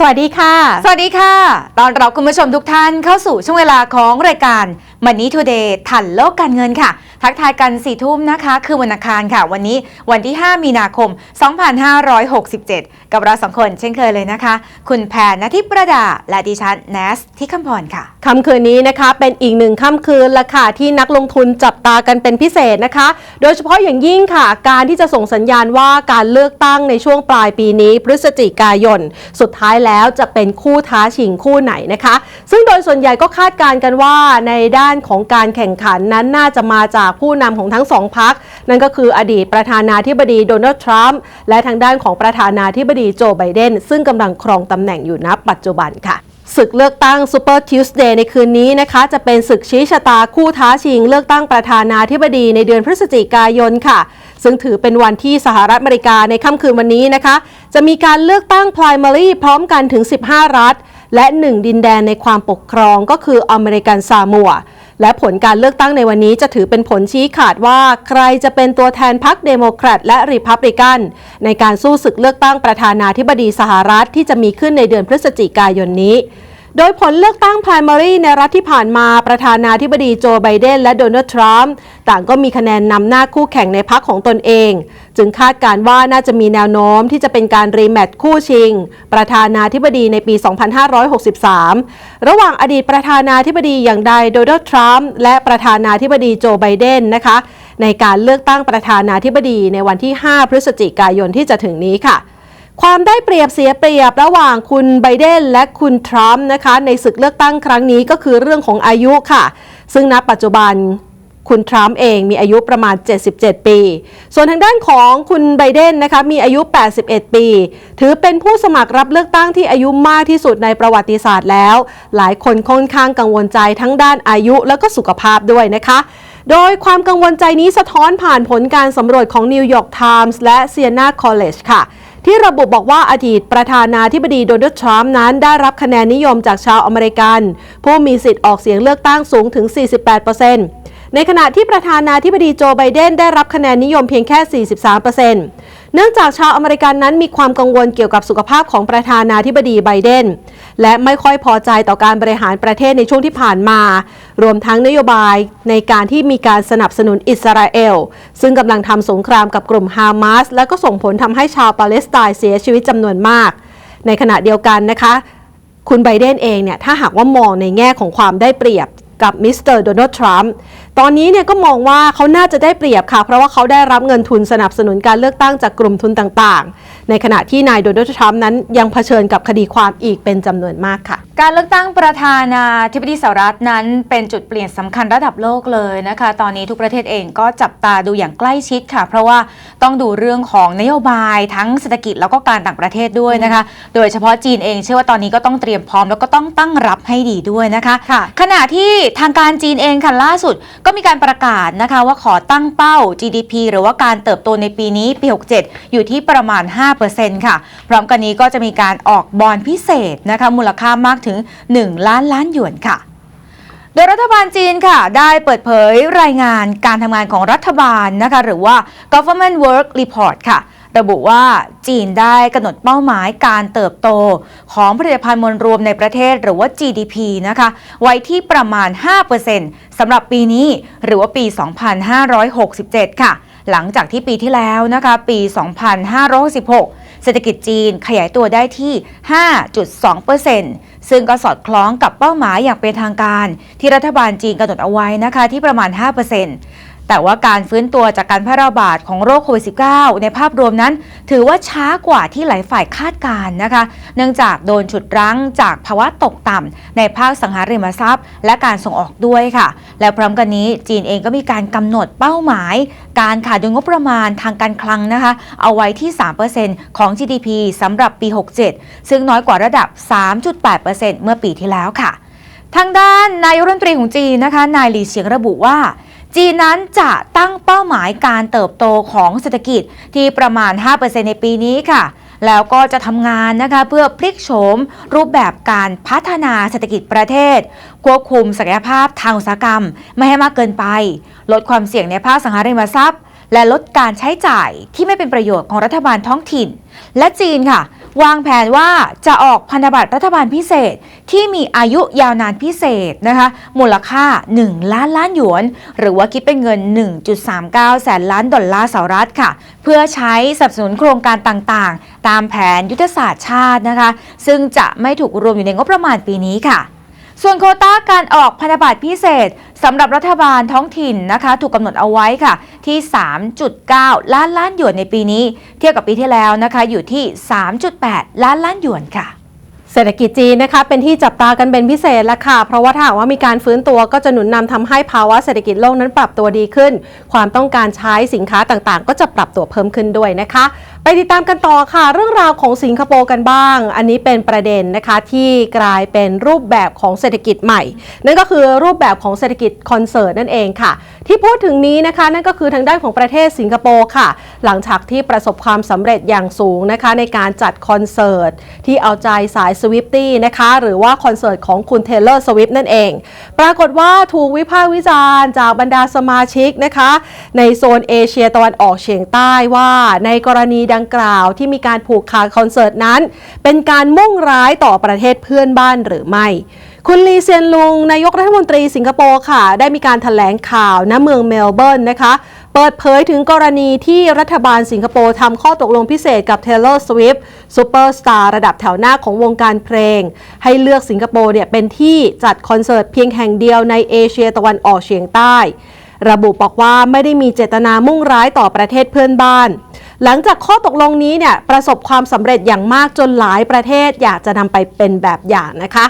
สวัสดีค่ะ สวัสดีค่ะ ตอนรับคุณผู้ชมทุกท่านเข้าสู่ช่วงเวลาของรายการ Money Today ทันโลกการเงินค่ะ ทักทายกัน4ี่ทุ่มนะคะ คือวันอังคารค่ะ วันนี้วันที่ 5 มีนาคม 2567 กับเราสองคนเช่นเคยเลยนะคะ คุณแพนนทิประดา และดิฉันแนสที่คำพรค่ะค่ำคืนนี้นะคะ เป็นอีกหนึ่งค่ำคืนละค่ะที่นักลงทุนจับตากันเป็นพิเศษนะคะ โดยเฉพาะอย่างยิ่งค่ะ การที่จะส่งสัญญาณว่าการเลือกตั้งในช่วงปลายปีนี้พฤศจิกายน สุดท้ายแล้วจะเป็นคู่ท้าชิงคู่ไหนนะคะ ซึ่งโดยส่วนใหญ่ก็คาดการณ์กันว่าในด้านของการแข่งขันนั้นน่าจะมาจากผู้นำของทั้งสองพัก นั่นก็คืออดีตประธานาธิบดีโดนัลด์ทรัมป์และทางด้านของประธานาธิบดีโจไบเดนซึ่งกำลังครองตำแหน่งอยู่ณปัจจุบันค่ะศึกเลือกตั้ง Super Tuesday ในคืนนี้นะคะ จะเป็นศึกชี้ชะตาคู่ท้าชิง เลือกตั้งประธานาธิบดีในเดือนพฤศจิกายนค่ะ ซึ่งถือเป็นวันที่สหรัฐอเมริกาในค่ำคืนวันนี้นะคะ จะมีการเลือกตั้ง primary พร้อมกันถึง 15 รัฐ และ 1 ดินแดนในความปกครองก็คืออเมริกันซามัว และผลการเลือกตั้งในวันนี้จะถือเป็นผลชี้ขาดว่าใครจะเป็นตัวแทนพรรคเดโมแครตและริพับลิกัน ในการสู้ศึกเลือกตั้งประธานาธิบดีสหรัฐที่จะมีขึ้นในเดือนพฤศจิกายนนี้ โดยผลเลือกตั้ง primary ในรัฐที่ผ่านมาประธานาธิบดีโจไบเดนและโดนัลด์ทรัมป์ต่างก็มีคะแนนนำหน้าคู่แข่งในพรรคของตนเอง จึงคาดการณ์ว่าน่าจะมีแนวโน้มที่จะเป็นการรีแมตช์คู่ชิง ประธานาธิบดีในปี 2563 ระหว่างอดีตประธานาธิบดีอย่างใดโดนัลด์ทรัมป์และประธานาธิบดีโจไบเดนนะคะ ในการเลือกตั้งประธานาธิบดีในวันที่ 5 พฤศจิกายนที่จะถึงนี้ค่ะ ความได้เปรียบเสียเปรียบระหว่างคุณไบเดนและคุณทรัมป์นะคะ ในศึกเลือกตั้งครั้งนี้ก็คือเรื่องของอายุค่ะ ซึ่งณปัจจุบันคุณทรัมป์เองมีอายุประมาณ 77 ปี ส่วนทางด้านของคุณไบเดนนะคะมีอายุ 81 ปี ถือเป็นผู้สมัครรับเลือกตั้งที่อายุมากที่สุดในประวัติศาสตร์แล้ว หลายคนค่อนข้างกังวลใจทั้งด้านอายุและก็สุขภาพด้วยนะคะ โดยความกังวลใจนี้สะท้อนผ่านผลการสำรวจของ New York Times และ Siena College ค่ะ ที่ระบุบอกว่าอดีตประธานาธิบดีโดนัลด์ทรัมป์นั้นได้รับคะแนนนิยมจากชาวอเมริกัน ผู้มีสิทธิ์ออกเสียงเลือกตั้งสูงถึง 48%ในขณะที่ประธานาธิบดีโจไบเดนได้รับคะแนนนิยมเพียงแค่ 43%เเนื่องจากชาวอเมริกันนั้นมีความกังวลเกี่ยวกับสุขภาพของประธานาธิบดีไบเดน และไม่ค่อยพอใจต่อการบริหารประเทศในช่วงที่ผ่านมา รวมทั้งนโยบายในการที่มีการสนับสนุนอิสราเอล ซึ่งกำลังทำสงครามกับกลุ่มฮามาส และก็ส่งผลทำให้ชาวปาเลสไตน์เสียชีวิตจำนวนมาก ในขณะเดียวกันนะคะ คุณไบเดนเองเนี่ยถ้าหากว่ามองในแง่ของความได้เปรียบกับมิสเตอร์โดนัลด์ทรัมป์ ตอนนี้เนี่ยก็มองว่าเขาน่าจะได้เปรียบค่ะ เพราะว่าเขาได้รับเงินทุนสนับสนุนการเลือกตั้งจากกลุ่มทุนต่างๆ ในขณะที่นายโดนัลด์ทรัมป์นั้นยังเผชิญกับคดีความอีกเป็นจำนวนมากค่ะ การเลือกตั้งประธานาธิบดีสหรัฐนั้น เป็นจุดเปลี่ยนสำคัญระดับโลกเลยนะคะ ตอนนี้ทุกประเทศเองก็จับตาดูอย่างใกล้ชิดค่ะ เพราะว่าต้องดูเรื่องของนโยบายทั้งเศรษฐกิจแล้วก็การต่างประเทศด้วยนะคะ โดยเฉพาะจีนเองเชื่อว่าตอนนี้ก็ต้องเตรียมพร้อมแล้วก็ต้องตั้งรับให้ดีด้วยนะคะค่ะขณะที่ทางการจีนเองค่ะล่าสุดก็มีการประกาศนะคะว่าขอตั้งเป้า GDP หรือว่าการเติบโตในปีนี้ปี 67 อยู่ที่ประมาณ 5%ค่ะ พร้อมกันนี้ก็จะมีการออกบอลพิเศษนะคะมูลค่ามากถึง 1 ล้านล้านหยวนค่ะโดยรัฐบาลจีนค่ะได้เปิดเผยรายงานการทำงานของรัฐบาลนะคะหรือว่า government work report ค่ะ ระบุว่าจีนได้กำหนดเป้าหมายการเติบโต ของผลิตภัณฑ์มวลรวมในประเทศหรือว่า GDP นะคะไว้ที่ประมาณ 5%สำหรับปีนี้หรือว่าปี 2567 ค่ะ หลังจากที่ปีที่แล้วนะคะปี 2566เศรษฐกิจจีนขยายตัวได้ที่ 5.2%ซึ่งก็สอดคล้องกับเป้าหมายอย่างเป็นทางการ ที่รัฐบาลจีนกำหนดเอาไว้นะคะที่ประมาณ 5% แต่ว่าการฟื้นตัวจากการแพร่ระบาดของโรคโควิด -19 ในภาพรวมนั้น ถือว่าช้ากว่าที่หลายฝ่ายคาดการณ์นะคะ เนื่องจากโดนฉุดรั้งจากภาวะตกต่ำในภาคสังหาริมทรัพย์ และการส่งออกด้วยค่ะ และพร้อมกันนี้จีนเองก็มีการกำหนดเป้าหมาย การขาดดุลงบประมาณทางการคลังนะคะ เอาไว้ที่ 3%ของ GDP สำหรับปี 67 ซึ่งน้อยกว่าระดับ 3.8%เมื่อปีที่แล้วค่ะ ทางด้านนายรัฐมนตรีของจีนนะคะนายหลีเฉียงระบุว่า จีนนั้นจะตั้งเป้าหมายการเติบโตของเศรษฐกิจที่ประมาณ 5%ในปีนี้ค่ะ แล้วก็จะทำงานนะคะเพื่อพลิกโฉมรูปแบบการพัฒนาเศรษฐกิจประเทศ ควบคุมศักยภาพทางอุตสาหกรรม ไม่ให้มากเกินไป ลดความเสี่ยงในภาคสังหาริมทรัพย์ และลดการใช้จ่ายที่ไม่เป็นประโยชน์ของรัฐบาลท้องถิ่น และจีนค่ะ วางแผนว่าจะออกพันธบัตรรัฐบาลพิเศษที่มีอายุยาวนานพิเศษนะคะ มูลค่า 1 ล้านล้านหยวน หรือว่าคิดเป็นเงิน 1.39 แสนล้านดอลลาร์สหรัฐค่ะ เพื่อใช้สนับสนุนโครงการต่างๆ ตามแผนยุทธศาสตร์ชาตินะคะ ซึ่งจะไม่ถูกรวมอยู่ในงบประมาณปีนี้ค่ะ ส่วนโควต้าการออกพันธบัตรพิเศษสำหรับรัฐบาลท้องถิ่นนะคะ ถูกกำหนดเอาไว้ค่ะ ที่ 3.9 ล้านล้านหยวนในปีนี้ เทียบกับปีที่แล้วนะคะ อยู่ที่ 3.8 ล้านล้านหยวนค่ะเศรษฐกิจจีนนะคะเป็นที่จับตากันเป็นพิเศษล้วค่ะ เพราะว่าถ้าว่ามีการฟื้นตัวก็จะหนุนนำทำให้ภาวะเศรษฐกิจโลกนั้นปรับตัวดีขึ้น ความต้องการใช้สินค้าต่างๆ ก็จะปรับตัวเพิ่มขึ้นด้วยนะคะ ไปติดตามกันต่อค่ะ เรื่องราวของสิงคโปร์กันบ้าง อันนี้เป็นประเด็นนะคะที่กลายเป็นรูปแบบของเศรษฐกิจใหม่ นั่นก็คือรูปแบบของเศรษฐกิจคอนเสิร์ตนั่นเองค่ะ ที่พูดถึงนี้นะคะ นั่นก็คือทางด้านของประเทศสิงคโปร์ค่ะ หลังจากที่ประสบความสำเร็จอย่างสูงนะคะ ในการจัดคอนเสิร์ตที่เอาใจสายสวิฟตี้นะคะ หรือว่าคอนเสิร์ตของคุณเทเลอร์สวิฟนั่นเอง ปรากฏว่าถูกวิพากษ์วิจารณ์จากบรรดาสมาชิกนะคะ ในโซนเอเชียตะวันออกเฉียงใต้ว่าในกรณีดังกล่าวที่มีการผูกขาดคอนเสิร์ตนั้น เป็นการมุ่งร้ายต่อประเทศเพื่อนบ้านหรือไม่ คุณลีเซียนลุง นายกรัฐมนตรีสิงคโปร์ค่ะ ได้มีการถแถลงข่าวณเมืองเมลเบิร์นนะคะเปิดเผยถึงกรณีที่รัฐบาลสิงคโปร์ทำข้อตกลงพิเศษกับ Taylor Swift ซูเปอร์สตาร์ระดับแถวหน้าของวงการเพลง ให้เลือกสิงคโปร์เนี่ยเป็นที่จัดคอนเสิร์ตเพียงแห่งเดียวในเอเชียตะวันออกเฉียงใต้ ระบุบอกว่าไม่ได้มีเจตนามุ่งร้ายต่อประเทศเพื่อนบ้าน หลังจากข้อตกลงนี้เนี่ยประสบความสำเร็จอย่างมากจนหลายประเทศอยากจะนำไปเป็นแบบอย่างนะคะ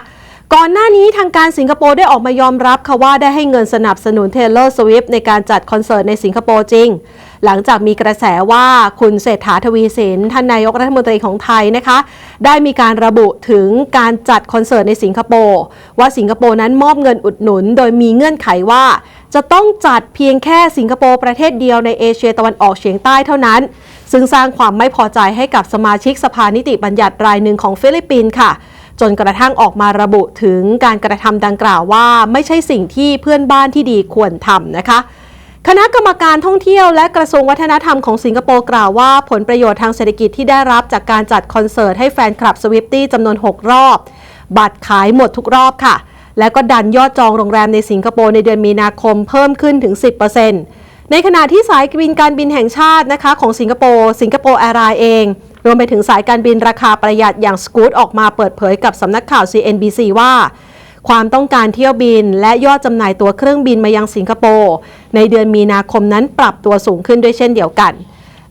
ก่อนหน้านี้ทางการสิงคโปร์ได้ออกมายอมรับค่ะว่าได้ให้เงินสนับสนุน Taylor Swift ในการจัดคอนเสิร์ตในสิงคโปร์จริง หลังจากมีกระแสว่าคุณเศรษฐาทวีสินท่านนายกรัฐมนตรีของไทยนะคะ ได้มีการระบุถึงการจัดคอนเสิร์ตในสิงคโปร์ว่าสิงคโปร์นั้นมอบเงินอุดหนุน โดยมีเงื่อนไขว่าจะต้องจัดเพียงแค่สิงคโปร์ประเทศเดียวในเอเชียตะวันออกเฉียงใต้เท่านั้น ซึ่งสร้างความไม่พอใจให้กับสมาชิกสภานิติบัญญัติรายหนึ่งของฟิลิปปินส์ค่ะ จนกระทั่งออกมาระบุถึงการกระทำดังกล่าวว่า ไม่ใช่สิ่งที่เพื่อนบ้านที่ดีควรทำนะคะคณะกรรมการท่องเที่ยวและกระทรวงวัฒนธรรมของสิงคโปร์กล่าวว่า ผลประโยชน์ทางเศรษฐกิจที่ได้รับจากการจัดคอนเสิร์ตให้แฟนคลับสวิฟตี้จำนวน 6 รอบ บัตรขายหมดทุกรอบค่ะ และก็ดันยอดจองโรงแรมในสิงคโปร์ในเดือนมีนาคมเพิ่มขึ้นถึง 10% ในขณะที่สายการบินการบินแห่งชาตินะคะของสิงคโปร์สิงคโปร์แอร์ไลน์เอง รวมไปถึงสายการบินราคาประหยัดอย่างสกูตออกมาเปิดเผยกับสำนักข่าว CNBC ว่า ความต้องการเที่ยวบินและยอดจำหน่ายตัวเครื่องบินมายังสิงคโปร์ในเดือนมีนาคมนั้นปรับตัวสูงขึ้นด้วยเช่นเดียวกัน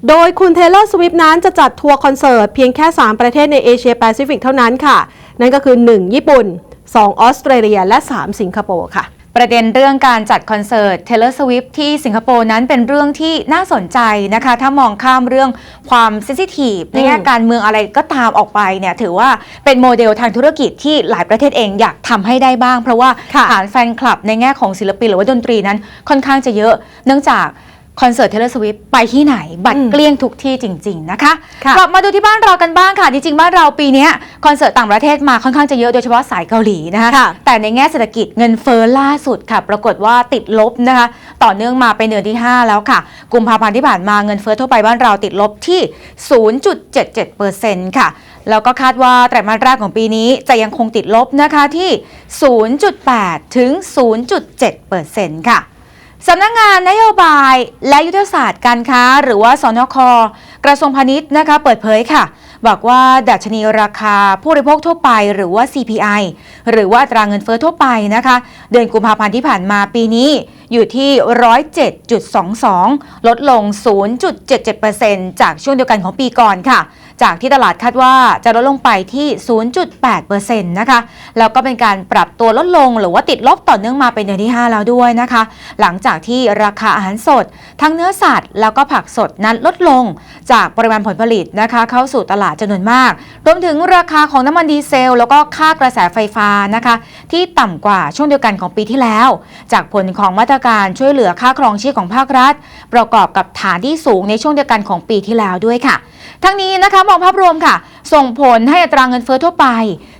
โดยคุณเทเลอร์สวิฟนั้นจะจัดทัวร์คอนเสิร์ตเพียงแค่ 3 ประเทศในเอเชียแปซิฟิกเท่านั้นค่ะ นั่นก็คือ 1 ญี่ปุ่น 2 ออสเตรเลีย และ 3 สิงคโปร์ค่ะ ประเด็นเรื่องการจัดคอนเสิร์ต Taylor Swift ที่สิงคโปร์นั้นเป็นเรื่องที่น่าสนใจนะคะ ถ้ามองข้ามเรื่องความเซนซิทีฟในแง่อืมการเมืองอะไรก็ตามออกไปเนี่ยถือว่าเป็นโมเดลทางธุรกิจที่หลายประเทศเองอยากทำให้ได้บ้าง เพราะว่าค่ะฐานแฟนคลับในแง่ของศิลปินหรือว่าดนตรีนั้นค่อนข้างจะเยอะ เนื่องจาก คอนเสิร์ต Taylor Swift ไปที่ไหน บัตรอืมเกลี้ยงทุกที่จริง ๆ นะคะค่ะกลับมาดูที่บ้านเรากันบ้างค่ะจริงๆบ้านเราปีเนี้ยคอนเสิร์ตต่างประเทศมาค่อนข้างจะเยอะโดยเฉพาะสายเกาหลีนะคะค่ะแต่ในแง่เศรษฐกิจเงินเฟ้อล่าสุดค่ะ ปรากฏว่าติดลบนะคะ ต่อเนื่องมาเป็นเดือนที่ 5 แล้วค่ะ กุมภาพันธ์ที่ผ่านมาเงินเฟ้อทั่วไปบ้านเราติดลบที่ 0.77%ค่ะแล้วก็คาดว่าไตรมาสแรกของปีนี้จะยังคงติดลบนะคะที่ 0.8 ถึง 0.7%ค่ะ สำนักงานนโยบายและยุทธศาสตร์การค้า หรือว่าสนค กระทรวงพาณิชย์นะคะเปิดเผยค่ะ บอกว่าดัชนีราคาผู้บริโภคทั่วไป หรือว่า CPI หรือว่าอัตราเงินเฟ้อทั่วไปนะคะ เดือนกุมภาพันธ์ที่ผ่านมาปีนี้อยู่ที่ 107.22 ลดลง 0.77%จากช่วงเดียวกันของปีก่อนค่ะ จากที่ตลาดคาดว่าจะลดลงไปที่ 0.8%นะคะ แล้วก็เป็นการปรับตัวลดลงหรือว่าติดลบต่อเนื่องมาเป็นเดือนที่ 5 แล้วด้วยนะคะ หลังจากที่ราคาอาหารสด ทั้งเนื้อสัตว์ แล้วก็ผักสดนั้นลดลง จากปริมาณผลผลิตนะคะ เข้าสู่ตลาดจำนวนมาก รวมถึงราคาของน้ำมันดีเซล แล้วก็ค่ากระแสไฟฟ้านะคะ ที่ต่ำกว่าช่วงเดียวกันของปีที่แล้ว จากผลของมาตรการช่วยเหลือค่าครองชีพของภาครัฐ ประกอบกับฐานที่สูงในช่วงเดียวกันของปีที่แล้วด้วยค่ะ ทั้งนี้นะคะมองภาพรวมค่ะ ส่งผลให้อัตราเงินเฟ้อทั่วไป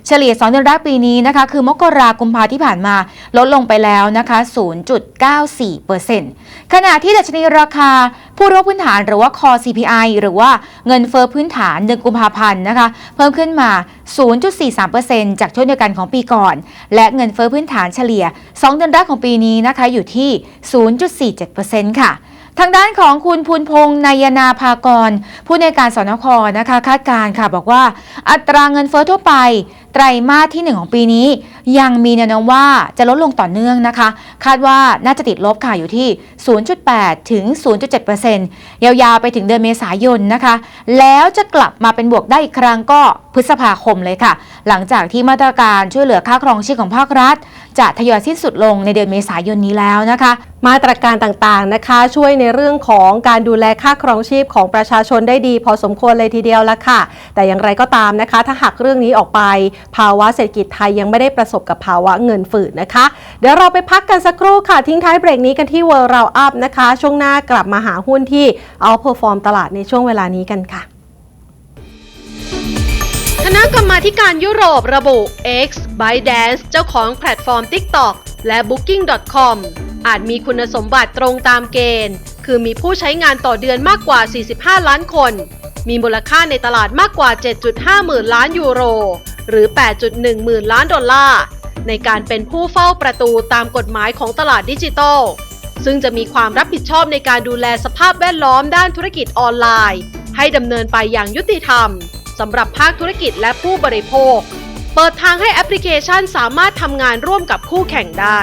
เฉลี่ย 2 เดือนแรกปีนี้นะคะ คือมกรากุมภาที่ผ่านมา ลดลงไปแล้วนะคะ 0.94%ขณะที่ดัชนีราคาผู้รู้พื้นฐานหรือว่า Core CPI หรือว่าเงินเฟ้อพื้นฐานเดือนกุมภาพันธ์นะคะ เพิ่มขึ้นมา 0.43%จากช่วงเดียวกันของปีก่อน และเงินเฟ้อพื้นฐานเฉลี่ย 2 เดือนแรกของปีนี้นะคะอยู่ที่ 0.47%ค่ะ ทางด้านของคุณพูนพงษ์นายนาภากร ผู้ในการสนคนะคะคาดการณ์ค่ะ บอกว่าอัตราเงินเฟ้อทั่วไปไตรมาสที่ 1 ของปีนี้ ยังมีแนวโน้มว่าจะลดลงต่อเนื่องนะคะ คาดว่าน่าจะติดลบค่ะอยู่ที่ 0.8 ถึง 0.7%ยาวๆไปถึงเดือนเมษายนนะคะ แล้วจะกลับมาเป็นบวกได้อีกครั้งก็พฤษภาคมเลยค่ะ หลังจากที่มาตรการช่วยเหลือค่าครองชีพของภาครัฐ จะทยอยสิ้นสุดลงในเดือนเมษายนนี้แล้วนะคะ มาตรการต่างๆนะคะ ช่วยในเรื่องของการดูแลค่าครองชีพของประชาชนได้ดี พอสมควรเลยทีเดียวละค่ะ แต่อย่างไรก็ตามนะคะ ถ้าหากเรื่องนี้ออกไปภาวะเศรษฐกิจไทยยังไม่ได้ประสบกับภาวะเงินฝืดนะคะ เดี๋ยวเราไปพักกันสักครู่ค่ะ ทิ้งท้ายเบรกนี้กันที่ World Round Up นะคะ ช่วงหน้ากลับมาหาหุ้นที่เอาเพอร์ฟอร์มตลาดในช่วงเวลานี้กันค่ะคณะกรรมาการยุโรประบุ X ByteDance เจ้าของแพลตฟอร์ม TikTok และ Booking.com อาจมีคุณสมบัติตรงตามเกณฑ์ คือมีผู้ใช้งานต่อเดือนมากกว่า 45 ล้านคน มีมูลค่าในตลาดมากกว่า 7.5 หมื่นล้านยูโร หรือ 8.1 หมื่นล้านดอลลาร์ ในการเป็นผู้เฝ้าประตูตามกฎหมายของตลาดดิจิทัล ซึ่งจะมีความรับผิดชอบในการดูแลสภาพแวดล้อมด้านธุรกิจออนไลน์ ให้ดำเนินไปอย่างยุติธรรมสำหรับภาคธุรกิจและผู้บริโภค เปิดทางให้แอปพลิเคชันสามารถทำงานร่วมกับคู่แข่งได้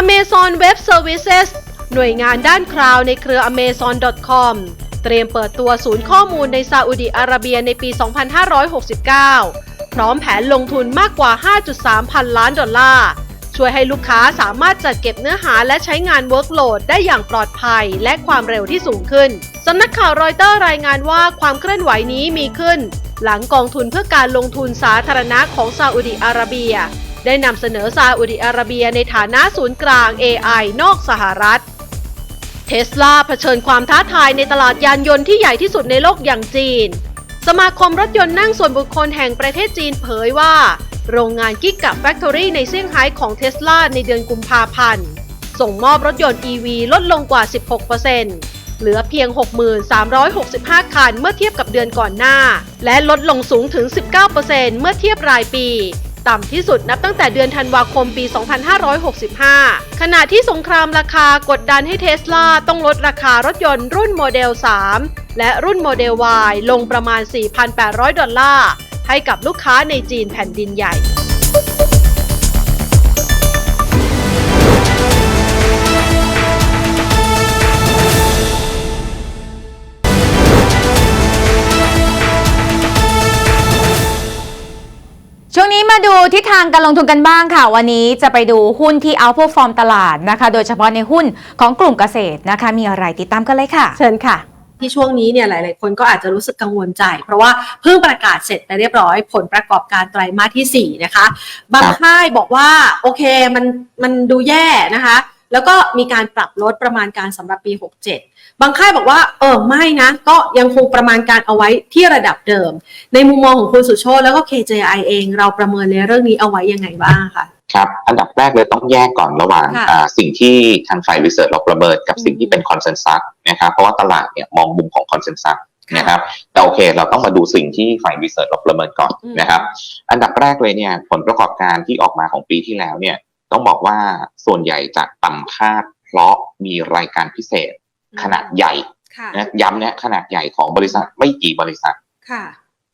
Amazon Web Services หน่วยงานด้านคลาวในเครือ Amazon.com เตรียมเปิดตัวศูนย์ข้อมูลในซาอุดิอาระเบียในปี 2569 พร้อมแผนลงทุนมากกว่า 5.3 พันล้านดอลลาร์ ช่วยให้ลูกค้าสามารถจัดเก็บเนื้อหาและใช้งาน Workload ได้อย่างปลอดภัยและความเร็วที่สูงขึ้น สำนักข่าวรอยเตอร์รายงานว่าความเคลื่อนไหวนี้มีขึ้น หลังกองทุนเพื่อการลงทุนสาธารณะของซาอุดิอาระเบีย ได้นำเสนอซาอุดิอาระเบียในฐานะศูนย์กลาง AI นอกสหรัฐ เทสลาเผชิญความท้าทายในตลาดยานยนต์ที่ใหญ่ที่สุดในโลกอย่างจีน สมาคมรถยนต์นั่งส่วนบุคคลแห่งประเทศจีนเผยว่า โรงงานกิกกะแฟคทอรี่ในเซี่ยงไฮ้ของเทสลาในเดือนกุมภาพันธ์ ส่งมอบรถยนต์ EV ลดลงกว่า 16%เหลือเพียง 6365 คันเมื่อเทียบกับเดือนก่อนหน้า และลดลงสูงถึง 19%เมื่อเทียบรายปี ต่ำที่สุดนับตั้งแต่เดือนธันวาคมปี 2565 ขณะที่สงครามราคากดดันให้เทสลาต้องลดราคารถยนต์รุ่นโมเดล 3 และรุ่นโมเดล Y ลงประมาณ 4,800 ดอลลาร์ให้กับลูกค้าในจีนแผ่นดินใหญ่ มาดูทิศทางการลงทุนกันบ้างค่ะ วันนี้จะไปดูหุ้นที่เอาพ r ฟอร์มตลาดนะคะ โดยเฉพาะในหุ้นของกลุ่มเกษตรนะคะ มีอะไรติดตามกันเลยค่ะ เชิญค่ะที่ช่วงนี้เนี่ยหลาย ๆ คนก็อาจจะรู้สึกกังวลใจ เพราะว่าเพิ่งประกาศเสร็จไปเรียบร้อย ผลประกอบการไตรมาสที่ 4 นะคะ บางครับค่ายบอกว่าโอเคมันมันดูแย่นะคะ แล้วก็มีการปรับลดประมาณการสำหรับปี 67 บางค่ายบอกว่าเออไม่นะ ก็ยังคงประมาณการเอาไว้ที่ระดับเดิม ในมุมมองของคุณสุโชตแล้วก็ KJI เองเราประเมินในเรื่องนี้เอาไว้ยังไงบ้างคะครับ อันดับแรกเลยต้องแยกก่อนระหว่างค่ะอ่าสิ่งที่ทางฝ่ายวิจัยเราประเมินกับสิ่งที่เป็นคอนเซนแซสนะครับเพราะว่าตลาดเนี่ยมองมุมของคอนเซนแซสนะครับแต่โอเคเราต้องมาดูสิ่งที่ฝ่ายวิจัยเราประเมินก่อนอืมนะครับ อันดับแรกเลยเนี่ยผลประกอบการที่ออกมาของปีที่แล้วเนี่ยต้องบอกว่าส่วนใหญ่จะต่ำคาดเพราะมีรายการพิเศษ ขนาดใหญ่ค่ะนะย้ำเนี่ยขนาดใหญ่ของบริษัทไม่กี่บริษัทค่ะ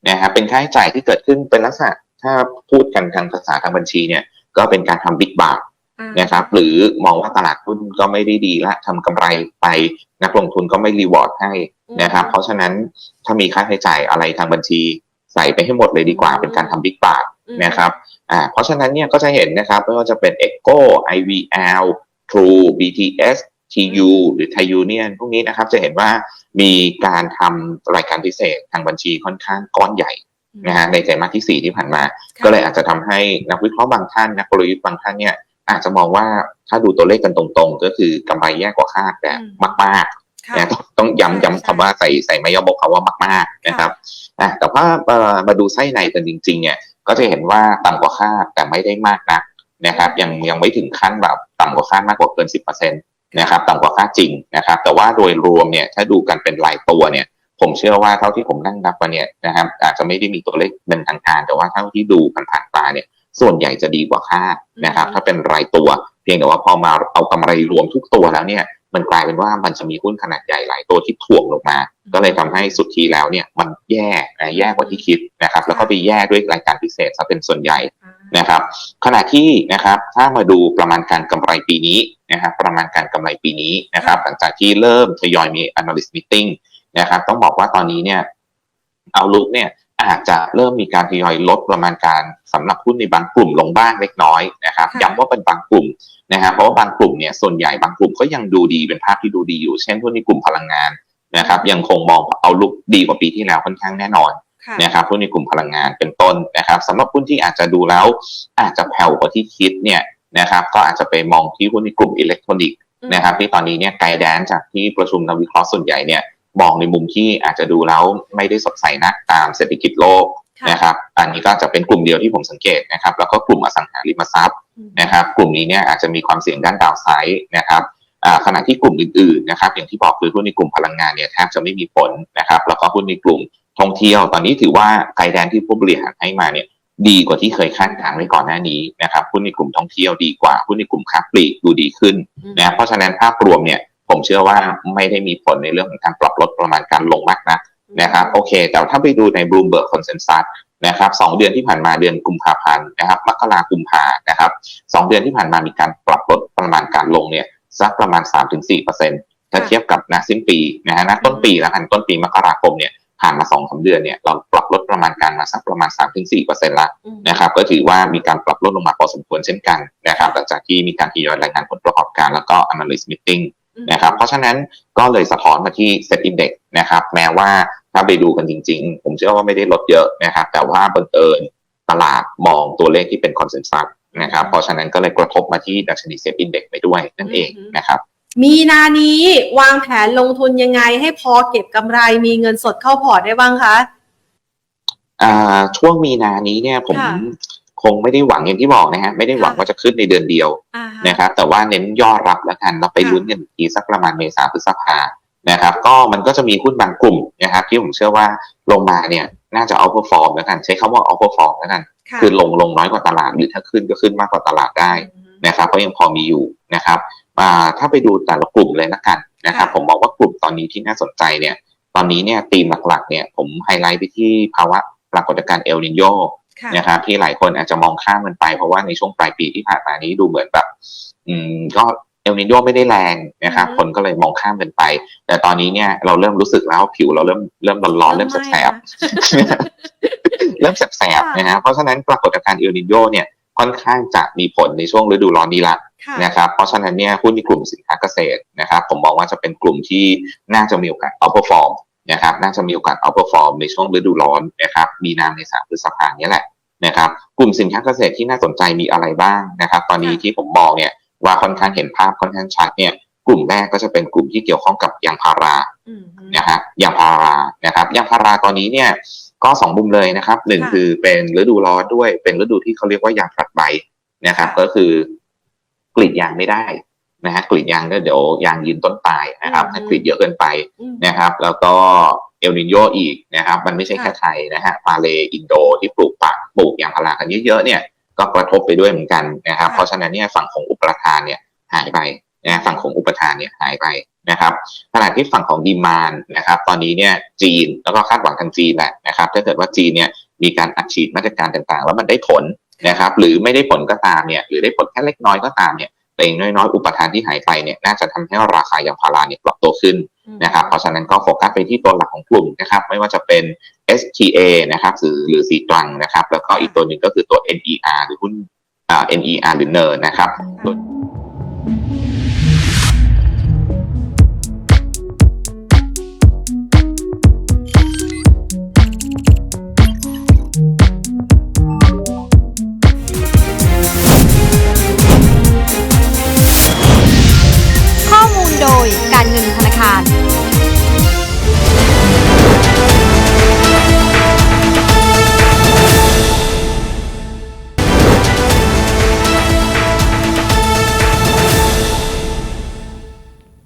นะครับเป็นค่าใช้จ่ายที่เกิดขึ้นเป็นลักษณะถ้าพูดกันทางภาษาทางบัญชีเนี่ยก็เป็นการทำบิ๊กบาร์นะครับหรือมองว่าตลาดหุ้นก็ไม่ได้ดีละทำกำไรไปนักลงทุนก็ไม่รีวอร์ดให้นะครับเพราะฉะนั้นถ้ามีค่าใช้จ่ายอะไรทางบัญชี ใส่ไปให้หมดเลยดีกว่าเป็นการทำบิ๊กบาร์นะครับอ่าเพราะฉะนั้นเนี่ยก็จะเห็นนะครับไม่ว่าจะเป็น Echo IVL True BTS TU หรือ Thai Union พวกนี้นะครับจะเห็นว่ามีการทำรายการพิเศษทางบัญชีค่อนข้างก้อนใหญ่นะฮะในไตรมาสที่ 4 ที่ผ่านมา ก็เลยอาจจะทำให้นักวิเคราะห์บางท่านนักกลยุทธ์บางท่านเนี่ยอาจจะมองว่าถ้าดูตัวเลขกันตรงๆ ก็คือกำไรแย่กว่าคาดแบบอืมมากๆนะต้องต้องย้ำย้ำคำว่าใส่ใส่ไม่ยอมบอกคำว่ามากๆนะครับอะแต่ว่าเอ่อมาดูไส้ในกันจริง ๆ เนี่ยก็จะเห็นว่าต่ำกว่าคาดแต่ไม่ได้มากนักนะครับยังยังไม่ถึงขั้นแบบต่ำกว่าคาดมากกว่าเกิน 10%น นะครับต่ำกว่าค่าจริงนะครับ แต่ว่าโดยรวมเนี่ยถ้าดูกันเป็นรายตัวเนี่ย ผมเชื่อว่าเท่าที่ผมนั่งนับมาเนี่ยนะครับ อาจจะไม่ได้มีตัวเลขเป็นทางการ แต่ว่าเท่าที่ดูผ่านๆตาเนี่ย ส่วนใหญ่จะดีกว่าคาดนะครับอืมถ้าเป็นรายตัว เพียงแต่ว่าพอมาเอากำไรรวมทุกตัวแล้วเนี่ย มันกลายเป็นว่ามันจะมีหุ้นขนาดใหญ่หลายตัวที่ถ่วงลงมา ก็เลยทำให้สุดทีแล้วเนี่ยมันแย่นะแย่กว่าที่คิดนะครับ แล้วก็ไปแย่ด้วยรายการพิเศษซะเป็นส่วนใหญ่นะครับ ขณะที่นะครับถ้ามาดูประมาณการกำไรปีนี้ นะครับประมาณการกำไรปีนี้นะครับหลังจากที่เริ่มทยอยมี analyst meeting นะครับต้องบอกว่าตอนนี้เนี่ยเอาลุกเนี่ยอาจจะเริ่มมีการทยอยลดประมาณการสำหรับหุ้นในบางกลุ่มลงบ้างเล็กน้อยนะครับค่ะย้ำว่าเป็นบางกลุ่มนะครับเพราะว่าบางกลุ่มเนี่ยส่วนใหญ่บางกลุ่มก็ยังดูดีเป็นภาพที่ดูดีอยู่ เช่นหุ้นในกลุ่มพลังงานนะครับยังคงมองเอาลุกดีกว่าปีที่แล้วค่อนข้างแน่นอนค่ะนะครับหุ้นในกลุ่มพลังงานเป็นต้นนะครับสำหรับหุ้นที่อาจจะดูแล้ว อาจจะแผ่วกว่าที่คิดเนี่ย นะครับก็อาจจะไปมองที่หุ้นในกลุ่มอิเล็กทรอนิกส์นะครับที่ตอนนี้เนี่ยไกด์แดนจากที่ประชุมนักวิเคราะห์ส่วนใหญ่เนี่ยมองในมุมที่อาจจะดูแล้วไม่ได้สดใสนักตามเศรษฐกิจโลกค่ะนะครับอันนี้ก็จะเป็นกลุ่มเดียวที่ผมสังเกตนะครับแล้วก็กลุ่มอสังหาริมทรัพย์อืมนะครับกลุ่มนี้เนี่ยอาจจะมีความเสี่ยงด้านดาวไซด์นะครับอ่าขณะที่กลุ่มอื่นๆนะครับอย่างที่บอกคือหุ้นในกลุ่มพลังงานเนี่ยแทบจะไม่มีผลนะครับแล้วก็หุ้นในกลุ่มท่องเที่ยว ตอนนี้ถือว่าไกด์แดนที่ผู้บริหารให้มาเนี่ย ดีกว่าที่เคยคาดการณ์ไว้ก่อนหน้านี้นะครับหุ้นในกลุ่มท่องเที่ยวดีกว่าหุ้นในกลุ่มค้าปลีกดูดีขึ้นนะครับเพราะฉะนั้นภาพรวมเนี่ยผมเชื่อว่าไม่ได้มีผลในเรื่องของการปรับลดประมาณการลงมากนะนะครับโอเค แต่ถ้าไปดูใน Bloomberg Consensus นะครับสองเดือนที่ผ่านมาเดือนกุมภาพันธ์นะครับมกรากุมภานะครับสองเดือนที่ผ่านมามีการปรับลดประมาณการลงเนี่ยสักประมาณ 3-4%ถ้าเทียบกับนาสิ้นปีนะฮะณต้นปีแล้วกันต้นปีมกราคมเนี่ย ผ่านมาสองสาเดือนเนี่ยเราปรับลดประมาณการมาสักประมาณ 3-4%ละอืมนะครับก็ถือว่ามีการปรับลดลงมาพอสมควรเช่นกันนะครับหลังจากที่มีการทยอยรายงานผลประกอบการแล้วก็ analyst meeting นะครับเพราะฉะนั้นก็เลยสะท้อนมาที่ Set Index นะครับแม้ว่าถ้าไปดูกันจริง ๆ ผมเชื่อว่าไม่ได้ลดเยอะนะครับแต่ว่าบังเอิญตลาดมองตัวเลขที่เป็นคอนเซนแซสนะครับเพราะฉะนั้นก็เลยกระทบมาที่ดัชนี Set Index ไปด้วยนั่นเองอืมนะครับ มีนานี้วางแผนลงทุนยังไง ให้พอเก็บกำไรมีเงินสดเข้าพอร์ตได้บ้างคะ อ่า ช่วงมีนานี้เนี่ยผมค่ะคงไม่ได้หวังอย่างที่บอกนะฮะไม่ได้หวังค่ะ ว่าจะขึ้นในเดือนเดียวอ่าฮะนะครับแต่ว่าเน้นย่อรับแล้วกันเราไปค่ะ ลุ้นกันอีกทีสักประมาณเมษาพฤษภานะครับก็มันก็จะมีหุ้นบางกลุ่มนะครับที่ผมเชื่อว่าลงมาเนี่ยน่าจะเอาเปอร์ฟอร์มแล้วกันใช้คำว่าเอาเปอร์ฟอร์มแล้วกัน ค่ะคือลงลงน้อยกว่าตลาดหรือถ้าขึ้นก็ขึ้นมากกว่าตลาดได้นะครับก็ยังพอมีอยู่นะครับอ่า ถ้าไปดูแต่ละกลุ่มเลยละกันนะครับค่ะผมบอกว่ากลุ่มตอนนี้ที่น่าสนใจเนี่ย ตอนนี้เนี่ยธีมหลักๆเนี่ยผมไฮไลท์ไปที่ภาวะปรากฏการณ์เอลนิโยค่ะนะครับที่หลายคนอาจจะมองข้ามมันไป เพราะว่าในช่วงปลายปีที่ผ่านมานี้ดูเหมือนแบบ อืมก็เอลนิโยไม่ได้แรงนะครับอืมคนก็เลยมองข้ามกันไป แต่ตอนนี้เนี่ยเราเริ่มรู้สึกแล้วผิวเราเริ่มเริ่มร้อนๆเริ่มแสบๆเริ่มแสบๆนะฮะเพราะฉะนั้นปรากฏการณ์เอลนิโยเนี่ย ค่อนข้างจะมีผลในช่วงฤดูร้อนนี้ละค่ะนะครับเพราะฉะนั้นเนี่ยหุ้นในกลุ่มสินค้าเกษตรนะครับผมมองว่าจะเป็นกลุ่มที่น่าจะมีโอกาส outperform นะครับน่าจะมีโอกาส outperform ในช่วงฤดูร้อนนะครับมีนาเมษาพฤษภาเนี้แหละนะครับกลุ่มสินค้าเกษตรที่น่าสนใจมีอะไรบ้างนะครับตอนนี้ค่ะที่ผมมองเนี่ยว่าค่อนข้างเห็นภาพค่อนข้างชัดเนี่ยกลุ่มแรกก็จะเป็นกลุ่มที่เกี่ยวข้องกับยางพาราอืมนะฮะยางพารานะครับยางพาราตอนนี้เนี่ย ก็สองมุมเลยนะครับหนึ่งค่ะคือเป็นฤดูร้อนด้วย เป็นฤดูที่เขาเรียกว่ายางผลัดใบนะครับค่ะก็คือกรีดยางไม่ได้นะฮะกรีดยางก็เดี๋ยวยางยืนต้นตายนะครับอืมถ้ากรีดเยอะเกินไปอืมนะครับ แล้วก็เอลนิโยอีกนะครับ มันไม่ใช่แค่ค่ะไทยนะฮะมาเลอินโดที่ปลูกปักปลูกยางพารากันเยอะๆเนี่ย ก็กระทบไปด้วยเหมือนกันนะครับค่ะเพราะฉะนั้นเนี่ยฝั่งของอุปทานเนี่ยหายไป นะฝั่งของอุปทานเนี่ยหายไปนะครับขณะที่ฝั่งของดีมานนะครับ ตอนนี้เนี่ยจีนแล้วก็คาดหวังทางจีนแหละนะครับ ถ้าเกิดว่าจีนเนี่ยมีการอัดฉีดมาตรการต่างๆ แล้วมันได้ผลนะครับ หรือไม่ได้ผลก็ตามเนี่ย หรือได้ผลแค่เล็กน้อยก็ตามเนี่ยแต่อย่างน้อยๆ อุปทานที่หายไปเนี่ยน่าจะทำให้ราคายางพาราเนี่ยปรับตัวขึ้นนะครับ เพราะฉะนั้นก็โฟกัสไปที่ตัวหลักของกลุ่มนะครับ ไม่ว่าจะเป็น STA นะครับหรือหรือสีตรังนะครับ แล้วก็อีกตัวหนึ่งก็คือตัว NER หรือหุ้นอ่า NER หรือเนินนะครับ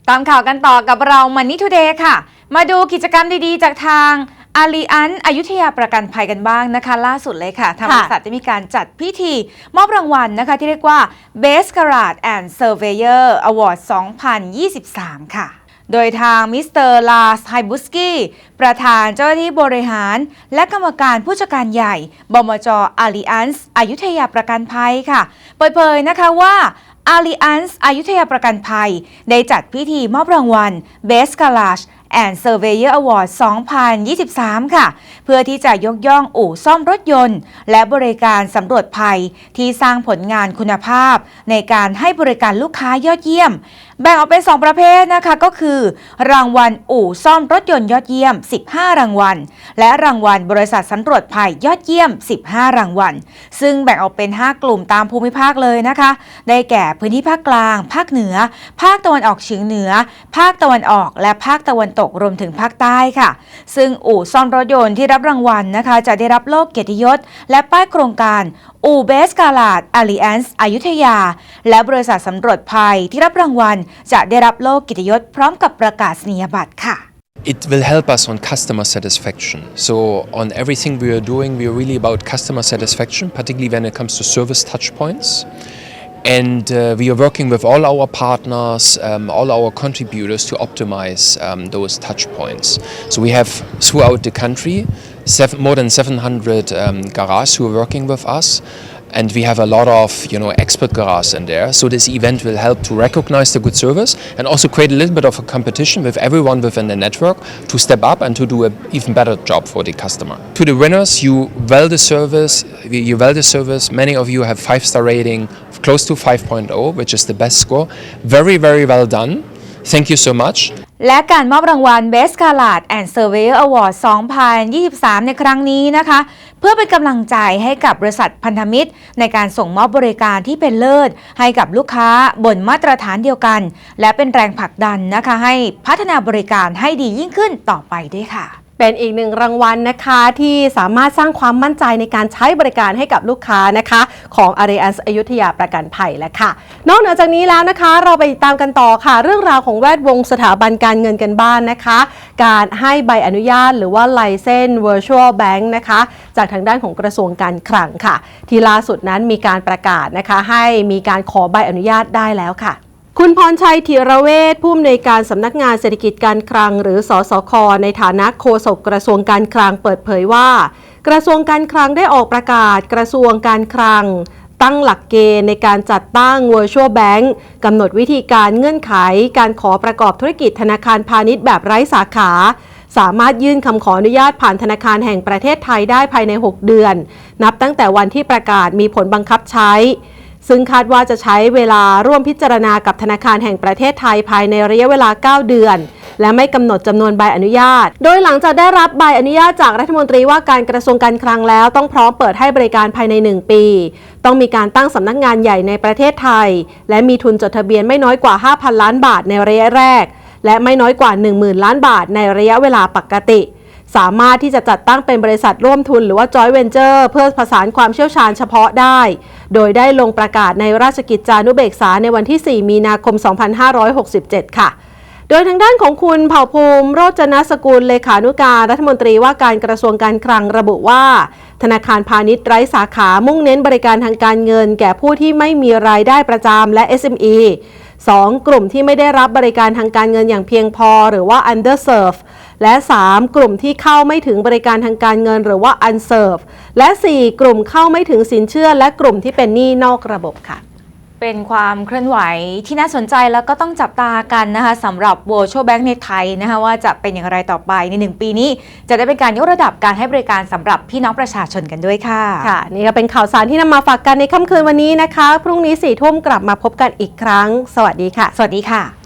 ตามข่าวกันต่อกับเรามันนี่ทูเดย์ค่ะ มาดูกิจกรรมดีๆ จากทางอาลีอันอายุทยาประกันภัยกันบ้างนะคะ ล่าสุดเลยค่ะ ทางบริษัทได้มีการจัดพิธี มอบรางวัลนะคะ ที่เรียกว่า Best Garage and Surveyor Award 2023 ค่ะโดยทางมิสเตอร์ลาสไฮบุสกี้ประธานเจ้าหน้าที่บริหาร และกรรมการผู้จัดการใหญ่ บมจอาลีอันส์อายุทยาประกันภัยค่ะ เปิดเผยนะคะว่า a l l i a n z อายุทยาประกันภัย ได้จัดพิธีมอบรางวัล Best Garage and Surveyor Award 2023 ค่ะ เพื่อที่จะยกย่องอู่ซ่อมรถยนต์ และบริการสำรวจภัยที่สร้างผลงานคุณภาพ ในการให้บริการลูกค้ายอดเยี่ยม แบ่งออกเป็น 2 ประเภทนะคะก็คือ รางวัลอู่ซ่อมรถยนต์ยอดเยี่ยม 15 รางวัล และรางวัลบริษัทสำรวจภัยยอดเยี่ยม 15 รางวัล ซึ่งแบ่งออกเป็น 5 กลุ่มตามภูมิภาคเลยนะคะ ได้แก่พื้นที่ภาคกลาง ภาคเหนือ ภาคตะวันออกเฉียงเหนือ ภาคตะวันออกและภาคตะวันตกกรวมถึงภาคใต้ค่ะ ซึ่งอู่ซ่อมรถยนต์ที่รับรางวัลนะคะ จะได้รับโล่เกียรติยศ และป้ายโครงการอู่เบสกาลาดอาลีแอนส์อยุธยา และบริษัทสำรวจภัยที่รับรางวัล จะได้รับโล่เกียรติยศพร้อมกับประกาศนียบัตรค่ะ It will help us on customer satisfaction. So, on everything we are doing, we are really about customer satisfaction, particularly when it comes to service touch points. And uh, we are working with all our partners, um, all our contributors to optimize um, those touch points. So, we have throughout the country seven, more than 700 um, garages who are working with us. And we have a lot of, you know, expert garages in there. So this event will help to recognize the good service and also create a little bit of a competition with everyone within the network to step up and to do an even better job for the customer. To the winners, you well the service, you well the service. Many of you have five star rating, close to 5.0, which is the best score. Very, very well done. Thank you so much. และการมอบรางวัล Best c a l a d and Surveyor Award 2023 ในครั้งนี้นะคะ เพื่อเป็นกำลังใจให้กับบริษัทพันธมิตร ในการส่งมอบบริการที่เป็นเลิศ ให้กับลูกค้าบนมาตรฐานเดียวกัน และเป็นแรงผลักดันนะคะ ให้พัฒนาบริการให้ดียิ่งขึ้นต่อไปด้วยค่ะ เป็นอีกหนึ่งรางวัลนะคะที่สามารถสร้างความมั่นใจในการใช้บริการให้กับลูกค้านะคะ ของ a r i a n s อยุธยาประกันภัยแล้วค่ะ นอกเหนือจากนี้แล้วนะคะ เราไปติดตามกันต่อค่ะ เรื่องราวของแวดวงสถาบันการเงินกันบ้านนะคะ การให้ใบอนุญาตหรือว่าไลเซน Virtual Bank นะคะ จากทางด้านของกระทรวงการคลังค่ะ ที่ล่าสุดนั้นมีการประกาศนะคะ ให้มีการขอใบอนุญาตได้แล้วค่ะ คุณพรชัยธีระเวชผู้อำนวยการสำนักงานเศรษฐกิจการคลัง หรือสสค ในฐานะโฆษกกระทรวงการคลังเปิดเผยว่า กระทรวงการคลังได้ออกประกาศกระทรวงการคลัง ตั้งหลักเกณฑ์ในการจัดตั้ง Virtual Bank กำหนดวิธีการเงื่อนไข การขอประกอบธุรกิจธนาคารพาณิชย์แบบไร้สาขา สามารถยื่นคำขออนุญาตผ่านธนาคารแห่งประเทศไทยได้ภายใน 6 เดือน นับตั้งแต่วันที่ประกาศมีผลบังคับใช้ ซึ่งคาดว่าจะใช้เวลาร่วมพิจารณากับธนาคารแห่งประเทศไทยภายในระยะเวลา 9 เดือน และไม่กำหนดจำนวนใบอนุญาต โดยหลังจากได้รับใบอนุญาตจากรัฐมนตรีว่าการกระทรวงการคลังแล้ว ต้องพร้อมเปิดให้บริการภายใน 1 ปี ต้องมีการตั้งสำนักงานใหญ่ในประเทศไทย และมีทุนจดทะเบียนไม่น้อยกว่า 5,000 ล้านบาทในระยะแรก และไม่น้อยกว่า 10,000 ล้านบาทในระยะเวลาปกติ สามารถที่จะจัดตั้งเป็นบริษัทร่วมทุนหรือว่า joint venture เพื่อผสานความเชี่ยวชาญเฉพาะได้ โดยได้ลงประกาศในราชกิจจานุเบกษาในวันที่ 4 มีนาคม 2567 ค่ะโดยทางด้านของคุณเผ่าภูมิ โรจนสกุลเลขานุการรัฐมนตรีว่าการกระทรวงการคลังระบุว่า ธนาคารพาณิชย์ไร้สาขามุ่งเน้นบริการทางการเงิน แก่ผู้ที่ไม่มีรายได้ประจำและ SME 2. กลุ่มที่ไม่ได้รับบริการทางการเงินอย่างเพียงพอ หรือว่า underserved และ 3. กลุ่มที่เข้าไม่ถึงบริการทางการเงินหรือว่า unserve และ 4. กลุ่มเข้าไม่ถึงสินเชื่อ และกลุ่มที่เป็นหนี้นอกระบบค่ะเป็นความเคลื่อนไหวที่น่าสนใจแล้วก็ต้องจับตากันนะคะสำหรับ Virtual Bank ในไทยนะคะว่าจะเป็นอย่างไรต่อไปใน 1 ปีนี้ จะได้เป็นการยกระดับการให้บริการสำหรับพี่น้องประชาชนกันด้วยค่ะค่ะ นี่ก็เป็นข่าวสารที่นำมาฝากกันในค่ำคืนวันนี้นะคะ พรุ่งนี้สี่ทุ่มกลับมาพบกันอีกครั้ง สวัสดีค่ะ สวัสดีค่ะ